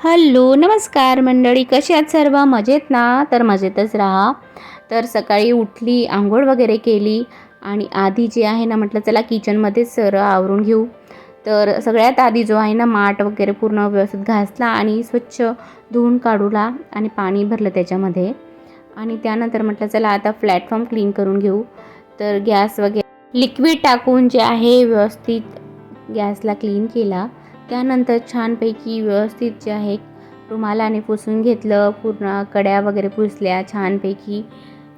Hello नमस्कार मंडळी कशी आहात सर्व? मजेत ना? तर मजेतच राहा. तर सकाळी उठली आंघोळ वगैरे केली आणि आधी जे आहे ना म्हटलं चला किचनमध्येच सर आवरून घेऊ. तर सगळ्यात आधी जो आहे ना माठ वगैरे पूर्ण व्यवस्थित घासला आणि स्वच्छ धुवून काढूला आणि पाणी भरलं त्याच्यामध्ये. आणि त्यानंतर म्हटलं चला आता प्लॅटफॉर्म क्लीन करून घेऊ. तर गॅस वगैरे लिक्विड टाकून जे आहे व्यवस्थित गॅसला क्लीन केला. त्यानंतर छानपैकी व्यवस्थित जे आहे रुमालाने पुसून घेतलं पूर्ण कड्या वगैरे पुसल्या छानपैकी.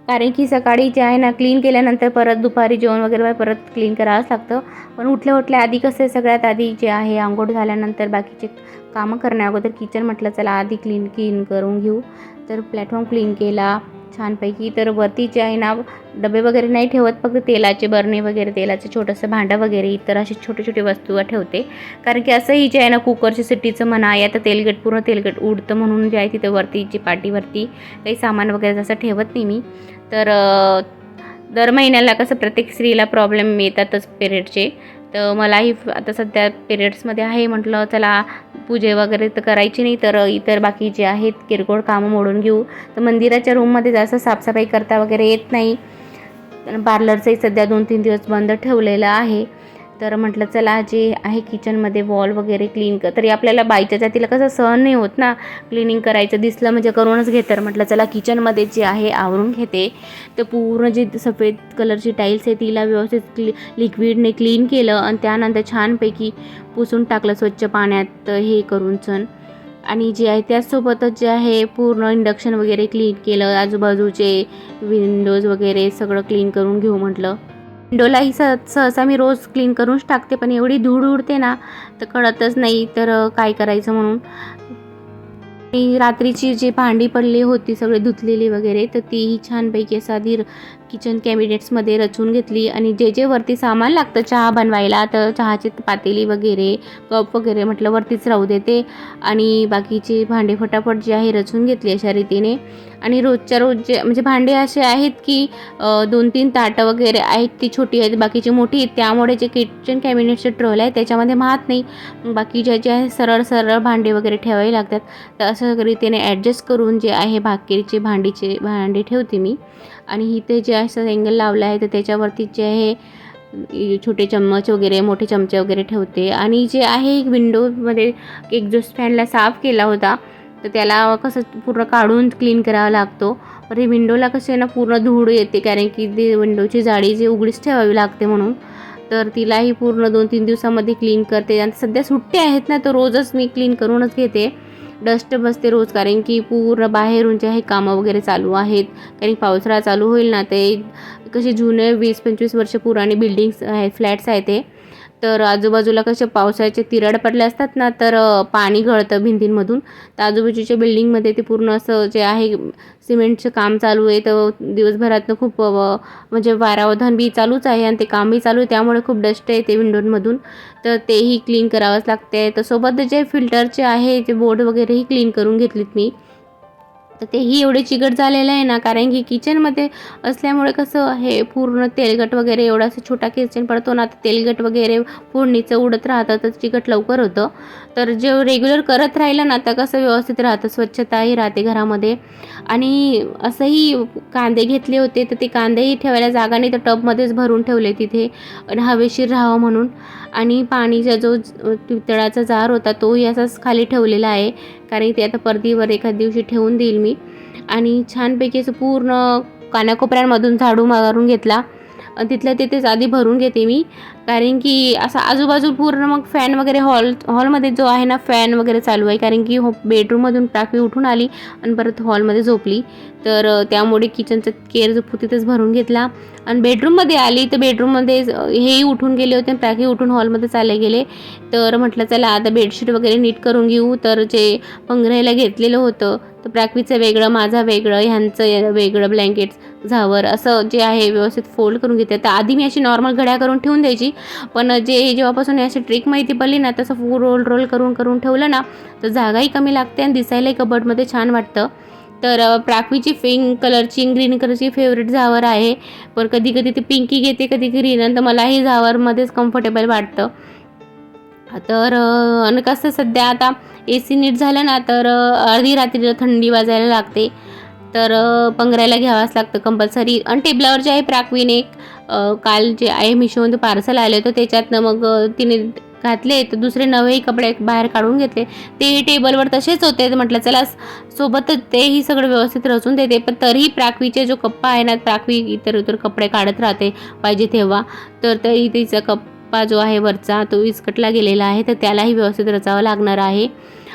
कारण की सकाळी जे आहे ना क्लीन केल्यानंतर परत दुपारी जेवण वगैरे परत क्लीन करावंच लागतं. पण उठल्या उठल्या आधी कसं आहे सगळ्यात आधी जे आहे आंघोळ झाल्यानंतर बाकीचे कामं करण्या अगोदर किचन म्हटलं चला आधी क्लीन क्लीन करून घेऊ. तर प्लॅटफॉर्म क्लीन केला. छानपैकी तर वरती जे आहे ना डबे वगैरे नाही ठेवत फक्त तेलाचे बरणे वगैरे तेलाचं छोटंसं भांडं वगैरे इतर असे छोटे छोटे वस्तू ठेवते. कारण की असंही जे आहे ना कुकरच्या सिटीचं म्हणा या तर तेलगट पूर्ण तेलगट उडतं म्हणून जे आहे तिथे वरती जी पाटीवरती काही सामान वगैरे जसं ठेवत नाही मी. तर दर महिन्याला कसं प्रत्येक स्त्रीला प्रॉब्लेम येतातच पिरियडचे तर मलाही आता सध्या पिरियड्समध्ये आहे म्हटलं चला पूजे वगैरे तर करायची नाही तर इतर बाकी जे आहेत किरकोळ कामं मोडून घेऊ. तर मंदिराच्या रूममध्ये जास्त साफसफाई करता वगैरे येत नाही. पार्लरचंही सध्या दोन तीन दिवस बंद ठेवलेलं आहे. तर म्हटलं चला जे आहे किचनमध्ये वॉल वगैरे क्लीन कर. तरी आपल्याला बाईच्या जातीला कसं सहन नाही होत ना क्लिनिंग करायचं दिसलं म्हणजे करूनच घे तर म्हटलं चला किचनमध्ये जे आहे आवरून घेते. तर पूर्ण जी सफेद कलरची टाईल्स आहे तिला व्यवस्थित क्ली लिक्विडने क्लीन केलं आणि त्यानंतर छानपैकी पुसून टाकलं स्वच्छ पाण्यात हे करून सण आणि जे आहे त्याचसोबतच जे आहे पूर्ण इंडक्शन वगैरे क्लीन केलं आजूबाजूचे विंडोज वगैरे सगळं क्लीन करून घेऊ म्हटलं. विंडोलाही सह सहसा मी रोज क्लीन करूनच टाकते पण एवढी धूळ उडते ना तर कळतच नाही तर काय करायचं म्हणून. मी रात्रीची जी भांडी पडली होती सगळे धुतलेली वगैरे तर तीही छानपैकी असा धीर किचन कॅबिनेट्समध्ये रचून घेतली आणि जे जे वरती सामान लागतं चहा बनवायला तर चहाची पातेली वगैरे कप वगैरे म्हटलं वरतीच राहू देते. आणि बाकीचे भांडे फटाफट जे आहे रचून घेतली अशा रीतीने. आणि रोजच्या रोज जे म्हणजे भांडे असे आहेत की दोन तीन ताटं वगैरे आहेत ती छोटी आहेत बाकीची मोठी आहेत. त्यामुळे जे किचन कॅबिनेटचे ट्रोल आहे त्याच्यामध्ये माहत नाही. बाकी जे जे आहे सरळ सरळ भांडे वगैरे ठेवावे लागतात. तर असं रीतीने ॲडजस्ट करून जे आहे भाकरीचे भांडीचे भांडे ठेवते मी. आणि इथे जे असं अँगल लावलं आहे तर त्याच्यावरती जे आहे छोटे चम्मच वगैरे मोठे चमचे वगैरे ठेवते. आणि जे आहे एक विंडोमध्ये एक्झॉस्ट फॅनला साफ केला होता तर त्याला कसं पूर्ण काढून क्लीन करावा लागतो. पण हे विंडोला कसं आहे ना पूर्ण धूळ येते कारण की ते विंडोची जाळी जी उघडीच ठेवावी लागते म्हणून. तर तिलाही पूर्ण दोन तीन दिवसामध्ये क्लीन करते. आणि सध्या सुट्टे आहेत ना तर रोजच मी क्लीन करूनच घेते. डस्ट बसते रोज कारण की पूर्ण बाहेरून जे आहे कामं वगैरे चालू आहेत. कारण पावसाळा चालू होईल ना ते कसे जुने वीस पंचवीस वर्ष पुराणे बिल्डिंग्स आहेत फ्लॅट्स आहेत ते. तर आजूबाजूला कसे पावसाचे तिराड पडले असतात ना तर पाणी गळतं भिंतींमधून. तर आजूबाजूच्या बिल्डिंगमध्ये ते पूर्ण असं जे आहे सिमेंटचं काम चालू आहे. तर दिवसभरातनं खूप म्हणजे वारावधान बी चालूच आहे आणि ते कामही चालू आहे. त्यामुळे खूप डस्ट येते विंडोंमधून. तर तेही क्लीन करावंच लागते तर सोबत जे फिल्टरचे आहे ते बोर्ड वगैरेही क्लीन करून घेतलीत मी. तर तेही एवढे चिकट झालेलं आहे ना कारण की किचनमध्ये असल्यामुळे कसं हे पूर्ण तेलकट वगैरे एवढा असं छोटा किचन पडतो ना तर तेलकट वगैरे फोडणीचं उडत राहतं तर चिकट लवकर होतं. तर जे रेग्युलर करत राहिलं ना तर कसं व्यवस्थित राहतं स्वच्छताही राहते घरामध्ये. आणि असंही कांदे घेतले होते तर ते कांदेही ठेवायला जागा नाही तर टबमध्येच भरून ठेवले तिथे. आणि हवेशीर राहावं म्हणून. आणि पाणीचा जो ज- पितळाचा जार होता तोही असाच खाली ठेवलेला आहे. कारण ते आता परदीवर एखाद दिवशी ठेवून देईल मी. आणि छानपैकी असं पूर्ण कानाकोपऱ्यांमधून झाडू मारून घेतला. आणि तिथल्या तिथेच आधी भरून घेते मी. कारण की असं आजूबाजू पूर्ण मग फॅन वगैरे हॉल हॉलमध्ये जो आहे ना फॅन वगैरे चालू आहे. कारण की हो बेडरूममधून टाकी उठून आली आणि परत हॉलमध्ये झोपली. तर त्यामुळे किचनचा केअर झोपू तिथेच भरून घेतला. आणि बेडरूममध्ये आली तर बेडरूममध्ये हेही उठून गेले होते आणि टाकी उठून हॉलमध्ये चालले गेले. तर म्हटलं चला आता बेडशीट वगैरे नीट करून घेऊ. तर जे पंगरायला घेतलेलं होतं तर प्राकवीचं वेगळं माझा वेगळं ह्यांचं वेगळं ब्लँकेट झावर असं जे आहे व्यवस्थित फोल्ड करून घेते. तर आधी मी अशी नॉर्मल घड्या करून ठेवून द्यायची. पण जे जेव्हापासून अशी ट्रिक माहिती पडली ना तसं फू रोल रोल करून करून ठेवलं ना तर जागाही कमी लागते आणि दिसायलाही कबडमध्ये छान वाटतं. तर प्राकवीची पिंक कलरची ग्रीन कलरची फेवरेट झावर आहे. पण कधी कधी ती पिंकी घेते कधी ग्रीन आणि तर मलाही झावरमध्येच कम्फर्टेबल वाटतं. तर आणि कसं सध्या आता ए सी नीट झालं ना तर अर्धी रात्री थंडी वाजायला लागते. तर पंगरायला घ्यावाच लागतं कंपल्सरी आणि टेबलावर जे आहे प्राक्वीन एक काल जे आहे मिशोमध्ये पार्सल आले होतं त्याच्यातनं मग तिने घातले. तर दुसरे नवेही कपडे बाहेर काढून घेतले. ते टेबलवर तसेच होते. म्हटलं चला सोबतच तेही सगळं व्यवस्थित रचून देते. पण तरीही प्राक्वीचे जो कप्पा आहे ना प्राकवी इतर इतर कपडे काढत राहते पाहिजे तेव्हा. तर तरी तिचा टप्पा जो आहे वरचा तो विस्कटला गेलेला आहे तर त्यालाही व्यवस्थित रचावं लागणार आहे.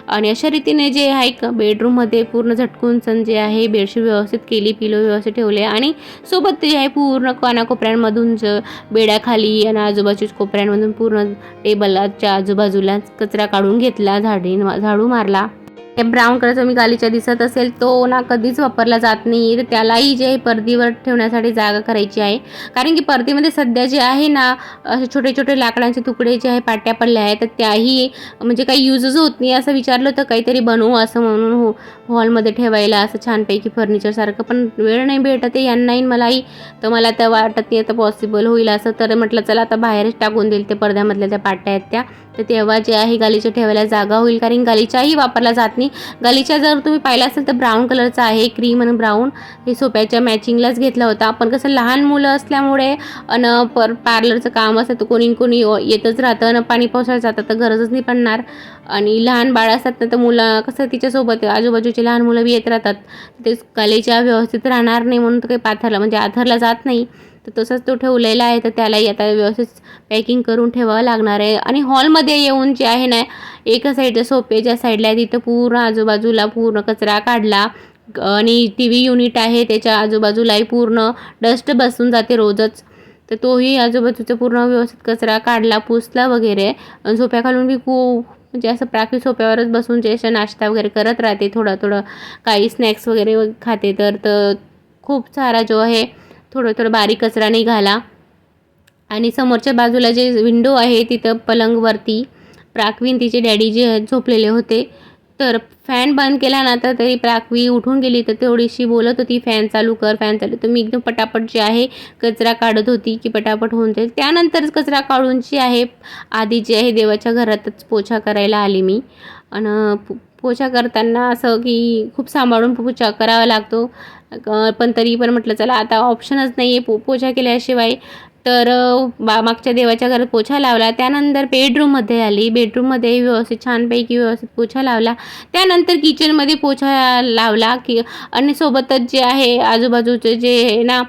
आणि अशा रीतीने जे आहे एक बेडरूममध्ये पूर्ण झटकून सण जे आहे बेडशीट व्यवस्थित केली पिलो व्यवस्थित ठेवले आणि सोबत जे आहे पूर्ण कानाकोपऱ्यांमधून ज बेड्याखाली आणि आजूबाजूच्या कोपऱ्यांमधून पूर्ण टेबलाच्या आजूबाजूला कचरा काढून घेतला झाडी झाडू मारला. हे ब्राऊन कलरचा मी गालीचा दिसत असेल तो ना कधीच वापरला जात नाही तर त्यालाही जे आहे पर्दीवर ठेवण्यासाठी जागा करायची आहे. कारण की पर्दीमध्ये सध्या जे आहे ना असे छोटे छोटे लाकडांचे तुकडे जे आहे पाट्या पडल्या आहेत तर त्याही म्हणजे काही यूजच होत नाही असं विचारलं होतं काहीतरी बनवू असं म्हणून हो हॉलमध्ये ठेवायला असं छानपैकी फर्निचरसारखं पण वेळ नाही भेटत आहे यांनाही मलाही तर मला तर वाटत नाही आता पॉसिबल होईल असं. तर म्हटलं चला आता बाहेरच टाकून देईल ते पडद्यामधल्या त्या पाट्या आहेत त्या. तर तेव्हा जे आहे गालीच्या ठेवायला जागा होईल कारण गालीच्याही वापरला जात नाही. गालीच्या जर तुम्ही पाहिला असेल तर ब्राऊन कलरचा आहे क्रीम आणि ब्राऊन हे सोप्याच्या मॅचिंगलाच घेतला होता. आपण कसं लहान मुलं असल्यामुळे अन पर पार्लरचं काम असतं तर कोणी कोणी येतच राहतं. आणि पाणी पावसाळ्यात जातं तर गरजच नाही पडणार. आणि लहान बाळ असतात ना तर मुलं कसं तिच्यासोबत आजूबाजूचे लहान मुलं बी येत राहतात. ते गालीच्या व्यवस्थित राहणार नाही म्हणून तर काही पाथरला म्हणजे आथरला जात नाही. तर तसंच तो ठेवलेला आहे तर त्यालाही आता व्यवस्थित पॅकिंग करून ठेवावं लागणार आहे. आणि हॉलमध्ये येऊन जे आहे ना एका साईडच्या सोप्याच्या साईडला आहे तिथं पूर्ण आजूबाजूला पूर्ण कचरा काढला. आणि टी व्ही युनिट आहे त्याच्या आजूबाजूलाही पूर्ण डस्ट बसून जाते रोजच. तर तोही आजूबाजूचा पूर्ण व्यवस्थित कचरा काढला पुसला वगैरे. आणि सोप्याखालून बी खूप म्हणजे असं प्राकृतिक सोप्यावरच बसून जे असं नाश्ता वगैरे करत राहते थोडं थोडं काही स्नॅक्स वगैरे खाते तर तर खूप सारा जो आहे थोडं थोडं बारीक कचरा निघाला. आणि समोरच्या बाजूला जे विंडो आहे तिथं पलंगवरती प्राकवीन तिचे डॅडी जे झोपलेले होते. तर फॅन बंद केला ना तर तरी प्राकवी उठून गेली तर थोडीशी बोलत होती फॅन चालू कर फॅन चालू तर मी एकदम पटापट जे आहे कचरा काढत होती की पटापट होऊन जाईल. त्यानंतरच कचरा काढून जी आहे आधी जे आहे देवाच्या घरातच पोछा करायला आली मी. आणि पोछा करताना असं की खूप सांभाळून पोछा करावा लागतो. पण तरी पण म्हटलं चला आता ऑप्शनच नाही आहे पो पोछा केल्याशिवाय. तर बा मागच्या देवाच्या घरात पोछा लावला. त्यानंतर बेडरूममध्ये आली. बेडरूममध्ये व्यवस्थित छानपैकी व्यवस्थित पोछा लावला. त्यानंतर किचनमध्ये पोछा लावला की आणि सोबतच जे आहे आजूबाजूचे जे आहे ना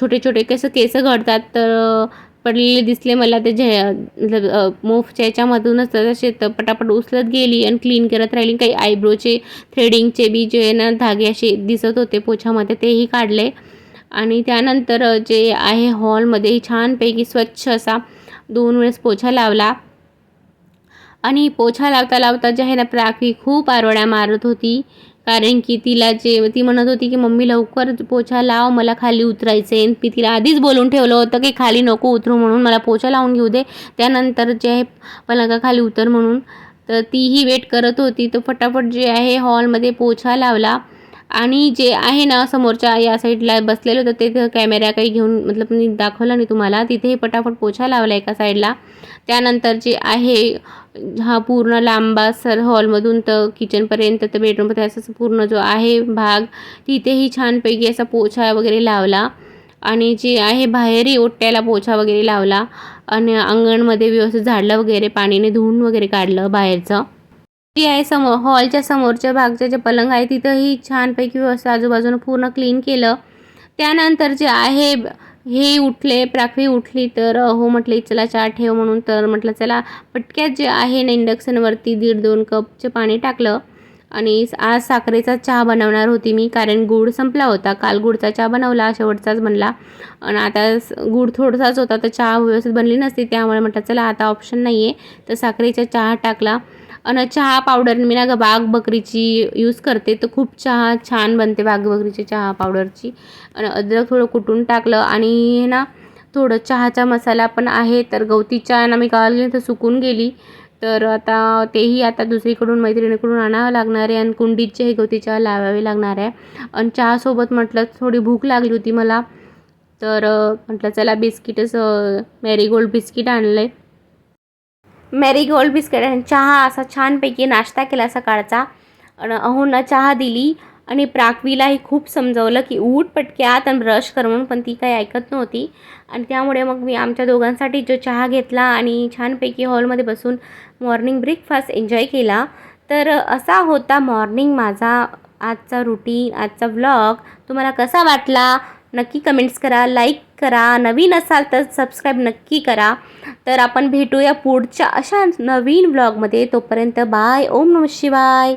छोटे छोटे कसं केस घडतात तर पडलेले दिसले मला ते जे मतलब मोफच्या याच्यामधूनच तसे तर पटापट उचलत गेली आणि क्लीन करत राहिली. काही आयब्रोचे थ्रेडिंगचे बी जे ना धागे असे दिसत होते पोछामध्ये तेही काढले. आणि त्यानंतर जे आहे हॉलमध्ये छानपैकी स्वच्छ असा दोन वेळेस पोछा लावला. आणि पोछा लावता लावता जे आहे ना प्राखी खूप आरवड्या मारत होती. कारण की तिला जे ती म्हणत होती की मम्मी लवकर पोछा लाव मला खाली उतरायचं आहे मी तिला आधीच बोलून ठेवलं होतं की खाली नको उतरू म्हणून मला पोछा लावून घेऊ दे. त्यानंतर जे आहे पलंगा खाली उतर म्हणून तर तीही वेट करत होती. तर फटाफट जे आहे हॉलमध्ये पोछा लावला. आणि जे आहे ना समोरच्या या साईडला बसलेलं होतं ते कॅमेरा काही घेऊन मतलब मी दाखवलं नाही तुम्हाला. तिथेही पटापट पोछा लावला एका साईडला. त्यानंतर जे आहे हा पूर्ण लांबा सर हॉलमधून तर किचनपर्यंत तर बेडरूमपर्यंत असं पूर्ण जो आहे भाग तिथेही छानपैकी असा पोछा वगैरे लावला. आणि जे आहे बाहेरही ओट्याला पोछा वगैरे लावला. आणि अंगणमध्ये व्यवस्थित झाडलं वगैरे पाणीने धुवून वगैरे काढलं बाहेरचं. जी आहे समोर हॉलच्या समोरच्या भागच्या जे पलंग आहे तिथंही छानपैकी व्यवस्था आजूबाजूनं पूर्ण क्लीन केलं. त्यानंतर जे आहे हे उठले प्राखवी उठली तर हो म्हटले चला चहा ठेव म्हणून तर म्हटलं चला पटक्यात जे आहे ना इंडक्शनवरती दीड दोन कपचे पाणी टाकलं आणि आज साखरेचा चहा बनवणार होती मी कारण गूळ संपला होता. काल गुडचा चहा बनवला शेवटचाच बनला. आणि आता गूळ थोडासाच होता तर चहा व्यवस्थित बनली नसती त्यामुळे म्हटलं चला आता ऑप्शन नाही आहे तर साखरेचा चहा टाकला. आणि चहा पावडर मी ना बाग बकरीची यूज करते. तर खूप चहा छान बनते वाघ बकरीची चहा पावडरची आणि अद्रक थोडं कुटून टाकलं आणि ना थोडं चहाचा मसाला पण आहे. तर गवती चहा ना मी गावाला तर सुकून गेली. तर आता तेही आता दुसरीकडून मैत्रिणीकडून आणावं लागणार आहे. आणि कुंडीचे हे गवती चहा लावावे लागणार आहे. आणि चहासोबत म्हटलं थोडी भूक लागली होती मला. तर म्हटलं चला बिस्किटच मॅरीगोल्ड बिस्किट आणलं आहे मॅरीगोल्ड बिस्किट आणि चहा असा छानपैकी नाश्ता केला सकाळचा आणि अहोंना चहा दिली आणि प्राकवीलाही खूप समजवलं की ऊट पटक्यात आणि ब्रश कर म्हणून पण ती काही ऐकत नव्हती. आणि त्यामुळे मग मी आमच्या दोघांसाठी जो चहा घेतला आणि छानपैकी हॉलमध्ये बसून मॉर्निंग ब्रेकफास्ट एन्जॉय केला. तर असा होता मॉर्निंग माझा आजचा रुटीन आजचा व्लॉग तुम्हाला कसा वाटला? नक्की कमेंट्स करा लाईक करा नवीन असाल तर सबस्क्राईब नक्की करा. तर आपण भेटूया पुढच्या अशा नवीन व्लॉगमध्ये तोपर्यंत बाय ओम नम शिवाय.